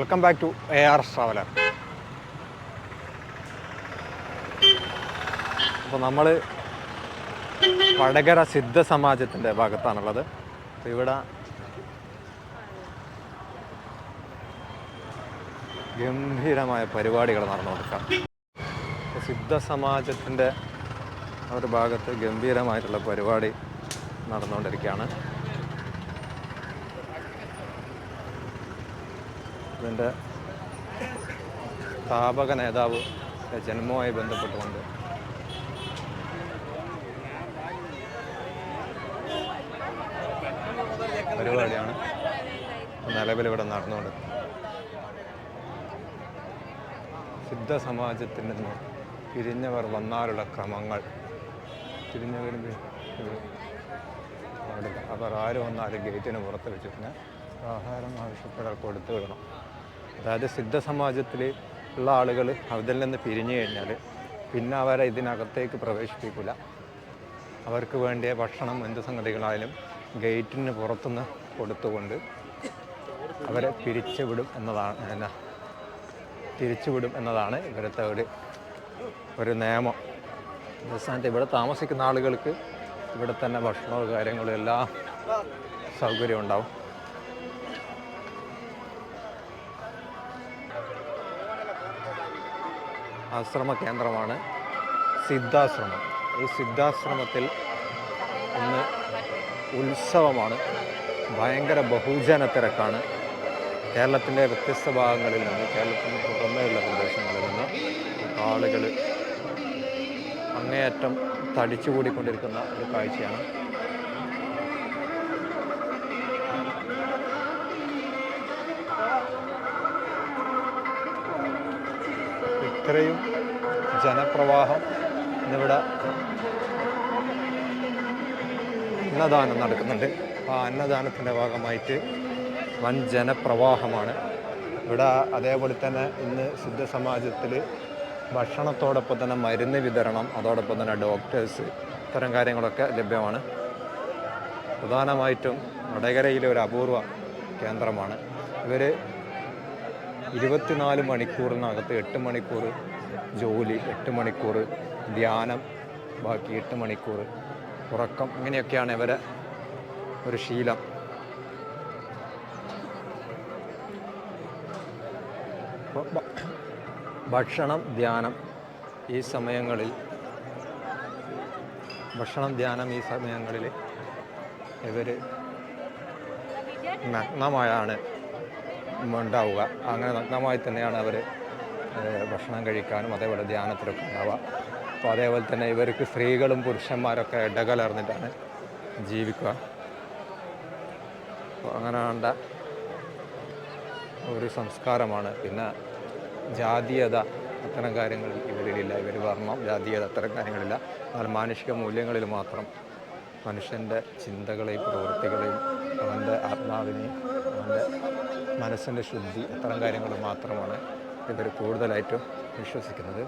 Welcome back to A R traveller അപ്പോൾ നമ്മൾ വടകര സിദ്ധ സമാജത്തിന്റെ ഭാഗത്താണുള്ളത്. അപ്പോൾ ഇവിടെ ഗംഭീരമായ പരിപാടികൾ നടന്നു കൊടുക്കാം സിദ്ധ സമാജത്തിന്റെ ഒരു ഭാഗത്ത് ഗംഭീരമായിട്ടുള്ള പരിപാടി നടന്നുകൊണ്ടിരിക്കുകയാണ്. ഇതിന്റെ സ്ഥാപക നേതാവ് ജന്മവുമായി ബന്ധപ്പെട്ടുകൊണ്ട്. പരിപാടിയാണ് നിലവിൽ ഇവിടെ നടന്നുകൊണ്ട് സിദ്ധ സമാജത്തിൽ നിന്ന് പിരിഞ്ഞവർ വന്നാലുള്ള ക്രമങ്ങൾ. പാടില്ല അവർ ആര് വന്നാലും ഗേറ്റിന് പുറത്ത് വെച്ചിട്ട് ആഹാരം ആവശ്യപ്പെടാൻ കൊടുത്തു വിടണം. അതായത് സിദ്ധ സമാജത്തിൽ ഉള്ള ആളുകൾ അതിൽ നിന്ന് പിരിഞ്ഞു കഴിഞ്ഞാൽ പിന്നെ അവരെ ഇതിനകത്തേക്ക് പ്രവേശിപ്പിക്കില്ല അവർക്ക് വേണ്ടിയ ഭക്ഷണം എന്ത് സംഗതികളായാലും ഗേറ്റിന് പുറത്തുനിന്ന് കൊടുത്തുകൊണ്ട് അവരെ പിരിച്ചുവിടും എന്നതാണ് എന്നാ തിരിച്ചുവിടും എന്നതാണ് ഇവിടുത്തെ ഒരു ഒരു നിയമം. അവസാനത്തെ ഇവിടെ താമസിക്കുന്ന ആളുകൾക്ക് ഇവിടെ തന്നെ ഭക്ഷണവും കാര്യങ്ങളും എല്ലാ സൗകര്യവും ഉണ്ടാവും ആശ്രമ കേന്ദ്രമാണ് സിദ്ധാശ്രമം. ഈ സിദ്ധാശ്രമത്തിൽ ഇന്ന് ഉത്സവമാണ്. ഭയങ്കര ബഹുജന തിരക്കാണ് കേരളത്തിന്റെ വ്യത്യസ്ത ഭാഗങ്ങളിൽ നിന്ന് കേരളത്തിന് പുറമേയുള്ള പ്രദേശങ്ങളിൽ നിന്ന് ആളുകൾ അങ്ങേയറ്റം തടിച്ചുകൂടിക്കൊണ്ടിരിക്കുന്ന ഒരു കാഴ്ചയാണ് ഇത്രയും ജനപ്രവാഹം ഇന്നിവിടെ അന്നദാനം നടക്കുന്നുണ്ട്. ആ അന്നദാനത്തിന്റെ ഭാഗമായിട്ട് വൻ ജനപ്രവാഹമാണ്. ഇവിടെ അതേപോലെ തന്നെ ഇന്ന് സിദ്ധ സമാജത്തിൽ ഭക്ഷണത്തോടൊപ്പം തന്നെ മരുന്ന് വിതരണം അതോടൊപ്പം തന്നെ ഡോക്ടേഴ്സ് ഇത്തരം കാര്യങ്ങളൊക്കെ ലഭ്യമാണ്. പ്രധാനമായിട്ടും വടകരയിലെ ഒരു അപൂർവ കേന്ദ്രമാണ്. ഇവർ ഇരുപത്തിനാല് മണിക്കൂറിനകത്ത് എട്ട് മണിക്കൂർ ജോലി എട്ട് മണിക്കൂർ ധ്യാനം ബാക്കി എട്ട് മണിക്കൂർ ഉറക്കം. ഇങ്ങനെയൊക്കെയാണ് ഇവരെ ഒരു ശീലം. ഭക്ഷണം ധ്യാനം ഈ സമയങ്ങളിൽ ഭക്ഷണം ധ്യാനം ഈ സമയങ്ങളിൽ ഇവർ നഗ്നമായാണ്. ഉണ്ടാവുക. അങ്ങനെ നഗ്നമായി തന്നെയാണ് അവർ ഭക്ഷണം കഴിക്കാനും അതേപോലെ ധ്യാനത്തിലൊക്കെ ഉണ്ടാവുക. അപ്പോൾ അതേപോലെ തന്നെ ഇവർക്ക് സ്ത്രീകളും പുരുഷന്മാരൊക്കെ ഇടകലർന്നിട്ടാണ് ജീവിക്കുക. അപ്പോൾ അങ്ങനെ ഒരു സംസ്കാരമാണ്. പിന്നെ ജാതീയത അത്തരം കാര്യങ്ങളിൽ ഇവരിലില്ല. ഇവർ വർണം ജാതീയത അത്തരം കാര്യങ്ങളില്ല. എന്നാൽ മാനുഷിക മൂല്യങ്ങളിൽ മാത്രം മനുഷ്യന്റെ ചിന്തകളെയും പ്രവൃത്തികളെയും അവന്റെ ആത്മാവിനെയും അവന്റെ മനസ്സിന്റെ ശുദ്ധി അത്തരം കാര്യങ്ങൾ മാത്രമാണ് ഇവർ കൂടുതലായിട്ടും വിശ്വസിക്കുന്നത്.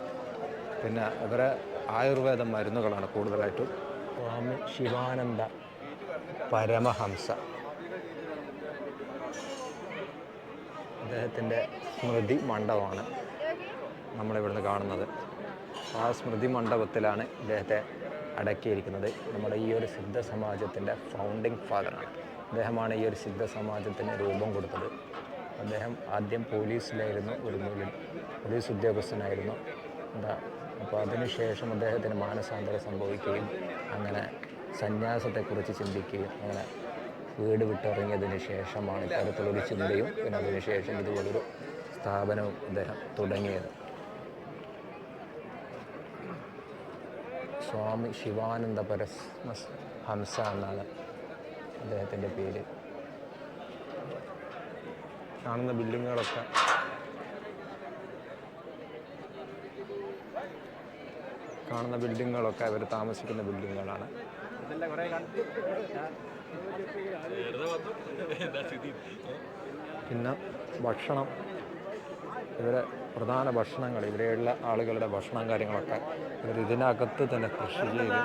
പിന്നെ ഇവരെ ആയുർവേദ മരുന്നുകളാണ് കൂടുതലായിട്ടും. സ്വാമി ശിവാനന്ദ പരമഹംസ. അദ്ദേഹത്തിന്റെ സ്മൃതി മണ്ഡപമാണ് നമ്മളിവിടുന്ന് കാണുന്നത്. ആ സ്മൃതി മണ്ഡപത്തിലാണ് ഇദ്ദേഹത്തെ അടക്കിയിരിക്കുന്നത്. നമ്മുടെ ഈ ഒരു സിദ്ധ സമാജത്തിന്റെ ഫൗണ്ടിങ് ഫാദറാണ് അദ്ദേഹമാണ് ഈ ഒരു സിദ്ധ സമാജത്തിന് രൂപം കൊടുത്തത്. അദ്ദേഹം ആദ്യം പോലീസിലായിരുന്നു ഒരു നൂലിൽ പോലീസ് ഉദ്യോഗസ്ഥനായിരുന്നു. എന്താ അപ്പോൾ അതിനുശേഷം അദ്ദേഹത്തിന് മാനസാന്തരം സംഭവിക്കുകയും അങ്ങനെ സന്യാസത്തെക്കുറിച്ച് ചിന്തിക്കുകയും അങ്ങനെ വീട് വിട്ടിറങ്ങിയതിന് ശേഷമാണ് ഇത്തരത്തിലൊരു ചിന്തയും പിന്നെ അതിനുശേഷം ഇതുപോലൊരു സ്ഥാപനവും അദ്ദേഹം തുടങ്ങിയത്. സ്വാമി ശിവാനന്ദ പരസ്മസ് ഹംസ എന്നാണ്. അദ്ദേഹത്തിന്റെ പേര്. കാണുന്ന ബിൽഡിങ്ങുകളൊക്കെ കാണുന്ന ബിൽഡിങ്ങുകളൊക്കെ അവർ താമസിക്കുന്ന ബിൽഡിങ്ങുകളാണ്. പിന്നെ ഭക്ഷണം. ഇവരെ പ്രധാന ഭക്ഷണങ്ങൾ ഇവിടെയുള്ള ആളുകളുടെ ഭക്ഷണം കാര്യങ്ങളൊക്കെ ഇവർ ഇതിനകത്ത് തന്നെ കൃഷി ചെയ്ത്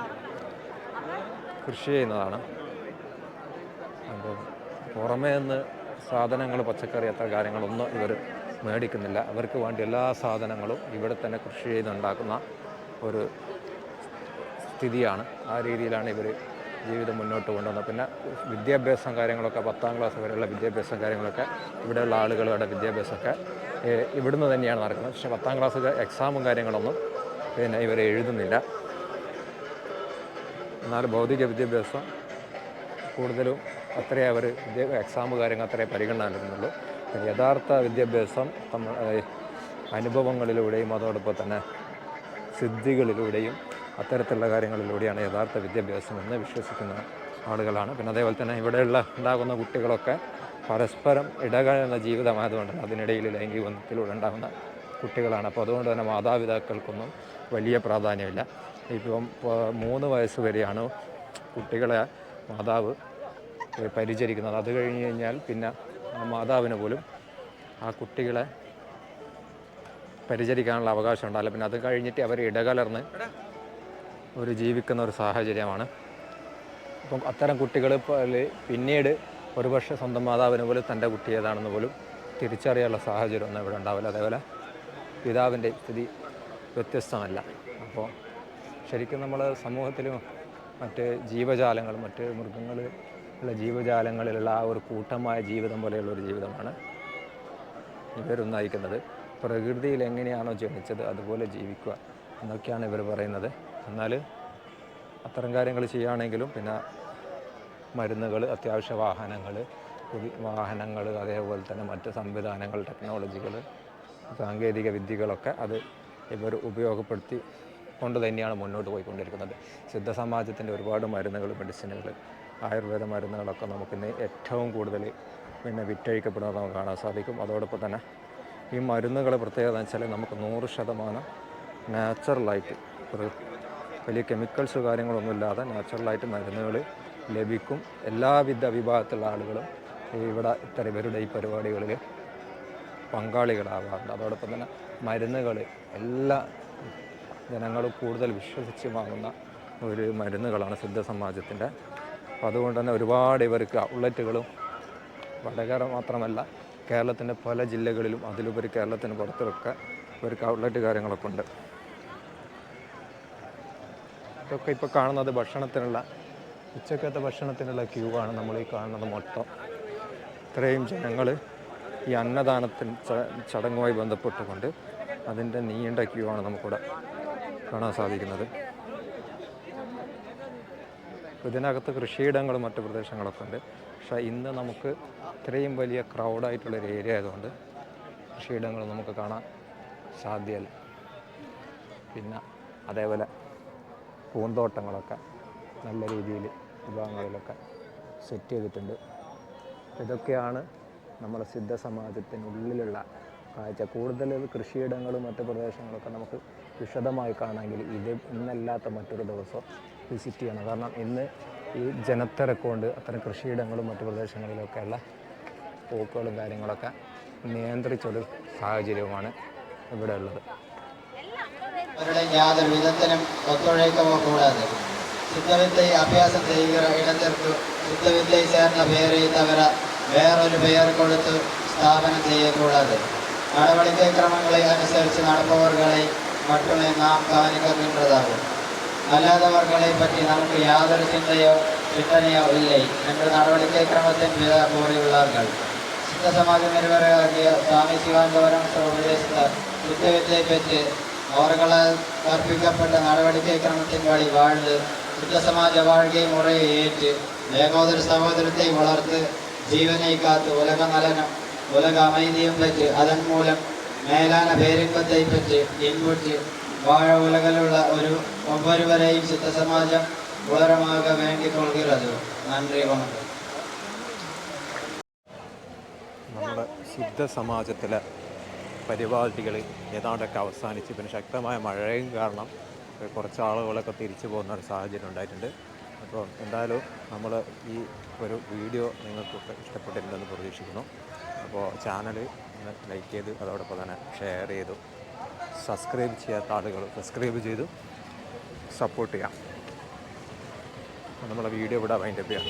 കൃഷി ചെയ്യുന്നതാണ്. അപ്പോൾ പുറമേ നിന്ന് സാധനങ്ങൾ പച്ചക്കറി അത്ര കാര്യങ്ങളൊന്നും ഇവർ മേടിക്കുന്നില്ല. അവർക്ക് വേണ്ടി എല്ലാ സാധനങ്ങളും ഇവിടെ തന്നെ കൃഷി ചെയ്തുണ്ടാക്കുന്ന ഒരു സ്ഥിതിയാണ്. ആ രീതിയിലാണ് ഇവർ ജീവിതം മുന്നോട്ട് കൊണ്ടുവന്നത്. പിന്നെ വിദ്യാഭ്യാസം കാര്യങ്ങളൊക്കെ പത്താം ക്ലാസ് വരെയുള്ള വിദ്യാഭ്യാസം കാര്യങ്ങളൊക്കെ ഇവിടെയുള്ള ആളുകളുടെ വിദ്യാഭ്യാസമൊക്കെ ഇവിടുന്ന് തന്നെയാണ് നടക്കുന്നത്. പക്ഷേ പത്താം ക്ലാസ് എക്സാമും കാര്യങ്ങളൊന്നും പിന്നെ ഇവർ എഴുതുന്നില്ല. എന്നാൽ ഭൗതിക വിദ്യാഭ്യാസം കൂടുതലും അത്രേ അവർ എക്സാം കാര്യങ്ങൾ അത്രേ പരിഗണന നൽകുന്നുള്ളൂ യഥാർത്ഥ വിദ്യാഭ്യാസം അനുഭവങ്ങളിലൂടെയും അതോടൊപ്പം തന്നെ സിദ്ധികളിലൂടെയും അത്തരത്തിലുള്ള കാര്യങ്ങളിലൂടെയാണ് യഥാർത്ഥ വിദ്യാഭ്യാസം എന്ന് വിശ്വസിക്കുന്ന ആളുകളാണ്. പിന്നെ അതേപോലെ തന്നെ ഇവിടെയുള്ള ഉണ്ടാകുന്ന കുട്ടികളൊക്കെ പരസ്പരം ഇടകഴുന്ന ജീവിതമായതുകൊണ്ട് അതിനിടയിൽ ലൈംഗിക ബന്ധത്തിലൂടെ ഉണ്ടാകുന്ന കുട്ടികളാണ്. അപ്പോൾ അതുകൊണ്ട് തന്നെ മാതാപിതാക്കൾക്കൊന്നും വലിയ പ്രാധാന്യമില്ല. ഇപ്പം മൂന്ന് വയസ്സ് വരെയാണ് കുട്ടികളെ മാതാവ് പരിചരിക്കുന്നത്. അത് കഴിഞ്ഞ് കഴിഞ്ഞാൽ പിന്നെ മാതാവിന് പോലും ആ കുട്ടികളെ പരിചരിക്കാനുള്ള അവകാശം ഉണ്ടാവില്ല. പിന്നെ അത് കഴിഞ്ഞിട്ട് അവർ ഇടകലർന്ന് ഒരു ജീവിക്കുന്ന ഒരു സാഹചര്യമാണ്. അപ്പം അത്തരം കുട്ടികൾ പിന്നീട് ഒരുപക്ഷെ സ്വന്തം മാതാവിന് പോലും തന്റെ കുട്ടി ഏതാണെന്ന് പോലും തിരിച്ചറിയാനുള്ള സാഹചര്യമൊന്നും ഇവിടെ ഉണ്ടാവില്ല. അതേപോലെ പിതാവിന്റെ സ്ഥിതി വ്യത്യസ്തമല്ല. അപ്പോൾ ശരിക്കും നമ്മൾ സമൂഹത്തിലും മറ്റ് ജീവജാലങ്ങൾ മറ്റ് മൃഗങ്ങൾ ഉള്ള ജീവജാലങ്ങളിലുള്ള ആ ഒരു കൂട്ടമായ ജീവിതം പോലെയുള്ള ഒരു ജീവിതമാണ് ഇവരും നയിക്കുന്നത് പ്രകൃതിയിൽ എങ്ങനെയാണോ ജനിച്ചത് അതുപോലെ ജീവിക്കുക എന്നൊക്കെയാണ് ഇവർ പറയുന്നത്. എന്നാൽ അത്തരം കാര്യങ്ങൾ ചെയ്യുകയാണെങ്കിലും പിന്നെ മരുന്നുകൾ അത്യാവശ്യ വാഹനങ്ങൾ പുതിയ വാഹനങ്ങൾ അതേപോലെ തന്നെ മറ്റ് സംവിധാനങ്ങൾ ടെക്നോളജികൾ സാങ്കേതിക വിദ്യകളൊക്കെ അത് ഇവർ ഉപയോഗപ്പെടുത്തി കൊണ്ട് തന്നെയാണ് മുന്നോട്ട് പോയിക്കൊണ്ടിരിക്കുന്നത്. സിദ്ധ സമാജത്തിന്റെ ഒരുപാട് മരുന്നുകൾ മെഡിസിനുകൾ ആയുർവേദ മരുന്നുകളൊക്കെ നമുക്ക് നമുക്കിന്ന് ഏറ്റവും കൂടുതൽ പിന്നെ വിറ്റഴിക്കപ്പെടുന്നത് നമുക്ക് കാണാൻ സാധിക്കും. അതോടൊപ്പം തന്നെ ഈ മരുന്നുകൾ പ്രത്യേകത എന്ന് വെച്ചാൽ നമുക്ക് നൂറ് ശതമാനം നാച്ചുറലായിട്ട് വലിയ കെമിക്കൽസ് കാര്യങ്ങളൊന്നും ഇല്ലാതെ നാച്ചുറലായിട്ട് മരുന്നുകൾ ലഭിക്കും. എല്ലാവിധ വിഭാഗത്തിലുള്ള ആളുകളും ഇവിടെ ഇത്തരം ഇവരുടെ ഈ പരിപാടികളിൽ പങ്കാളികളാവാറുണ്ട്. അതോടൊപ്പം തന്നെ മരുന്നുകൾ എല്ലാ ജനങ്ങളും കൂടുതൽ വിശ്വസിച്ച് വാങ്ങുന്ന ഒരു മരുന്നുകളാണ് സിദ്ധ സമാജത്തിന്റെ അപ്പോൾ അതുകൊണ്ട് തന്നെ ഒരുപാട് ഇവർക്ക് ഔട്ട്ലെറ്റുകളും വടകര മാത്രമല്ല കേരളത്തിന്റെ പല ജില്ലകളിലും അതിലുപരി കേരളത്തിന് പുറത്തുമൊക്കെ ഇവർക്ക് ഔട്ട്ലെറ്റ് കാര്യങ്ങളൊക്കെ ഉണ്ട്. ഇതൊക്കെ ഇപ്പോൾ കാണുന്നത് ഭക്ഷണത്തിനുള്ള ഉച്ചക്കത്തെ ഭക്ഷണത്തിനുള്ള ക്യൂ ആണ് നമ്മൾ ഈ കാണുന്നത് മൊത്തം. ഇത്രയും ജനങ്ങൾ ഈ അന്നദാനത്തിന് ചടങ്ങുമായി ബന്ധപ്പെട്ടുകൊണ്ട് അതിന്റെ നീണ്ട ക്യൂ ആണ് നമുക്കിവിടെ കാണാൻ സാധിക്കുന്നത്. ഇതിനകത്ത് കൃഷിയിടങ്ങളും മറ്റു പ്രദേശങ്ങളൊക്കെ ഉണ്ട്. പക്ഷേ ഇന്ന് നമുക്ക് ഇത്രയും വലിയ ക്രൗഡായിട്ടുള്ളൊരു ഏരിയ ആയതുകൊണ്ട് കൃഷിയിടങ്ങൾ നമുക്ക് കാണാൻ സാധ്യമല്ല പിന്നെ അതേപോലെ പൂന്തോട്ടങ്ങളൊക്കെ നല്ല രീതിയിൽ വിഭാഗങ്ങളിലൊക്കെ സെറ്റ് ചെയ്തിട്ടുണ്ട്. ഇതൊക്കെയാണ് നമ്മുടെ സിദ്ധ സമാജത്തിനുള്ളിലുള്ള കാഴ്ച. കൂടുതൽ കൃഷിയിടങ്ങളും മറ്റു പ്രദേശങ്ങളൊക്കെ നമുക്ക് വിശദമായി കാണാമെങ്കിൽ ഇത് ഇന്നല്ലാത്ത മറ്റൊരു ദിവസം വിസിറ്റ് ചെയ്യണം. കാരണം ഇന്ന് ഈ ജനത്തിരക്കൊണ്ട് അത്തരം കൃഷിയിടങ്ങളും മറ്റു പ്രദേശങ്ങളിലൊക്കെയുള്ള പോക്കുകളും കാര്യങ്ങളൊക്കെ നിയന്ത്രിച്ചൊരു സാഹചര്യവുമാണ് ഇവിടെ ഉള്ളത് അവരുടെ യാതൊരു വിധത്തിനും ഒത്തുഴയ്ക്കവോ കൂടാതെ സിദ്ധവിദ്യ അഭ്യാസം ചെയ്യുക ഇടതീർത്തു ചേർന്ന പേര് തവര വേറൊരു പേർ കൊടുത്ത് സ്ഥാപനം ചെയ്യക്കൂടാതെ നടപടിക്രമങ്ങളെ അനുസരിച്ച് നടപ്പവർകളെ மட்டுமே நாம் கவனிக்கின்றதாகும் அல்லாதவர்களை பற்றி நமக்கு யாதொரு சிந்தையோ சிந்தனையோ இல்லை என்று நடவடிக்கை கிரமத்தின் மீது கூறியுள்ளார்கள் சித்த சமாஜம் நிறுவனராகிய சுவாமி சிவாந்தவரம் உபதேசித்தார் சித்த வித்தை பெற்று அவர்களால் கற்பிக்கப்பட்ட நடவடிக்கை கிரமத்தின் வழி வாழ்ந்து சித்த சமாஜ வாழ்க்கை முறையை ஏற்று ஏகோதர சகோதரத்தை வளர்த்து ஜீவனை காத்து உலக நலனும் உலக அமைதியும் பெற்று அதன் மூலம் മേലാന പേരിമ്പത്തെ പറ്റി ഇൻമുറ്റി വാഴ ഉലകളുള്ള ഒരു ഒവ്വൊരുവരെയും ചിത്തസമാജം വളരമാക വേണ്ടി കൊള്ളുകിറത് നന്ദി വണക്കം. നമ്മുടെ ശുദ്ധ സമാജത്തിലെ പരിപാടികൾ ഏതാണ്ടൊക്കെ അവസാനിച്ച് പിന്നെ ശക്തമായ മഴയും കാരണം കുറച്ച് ആളുകളൊക്കെ തിരിച്ചു പോകുന്ന ഒരു സാഹചര്യം ഉണ്ടായിട്ടുണ്ട്. അപ്പോൾ എന്തായാലും നമ്മൾ ഈ ഒരു വീഡിയോ നിങ്ങൾക്ക് ഇഷ്ടപ്പെട്ടിട്ടുണ്ടെന്ന് പ്രതീക്ഷിക്കുന്നു. അപ്പോൾ ചാനൽ ലൈക്ക് ചെയ്ത് അതോടൊപ്പം തന്നെ ഷെയർ ചെയ്തു സബ്സ്ക്രൈബ് ചെയ്യാത്ത ആളുകൾ സബ്സ്ക്രൈബ് ചെയ്തു സപ്പോർട്ട് ചെയ്യാം. നമ്മളെ വീഡിയോ ഇവിടെ വൈൻഡപ്പ് ചെയ്യാം.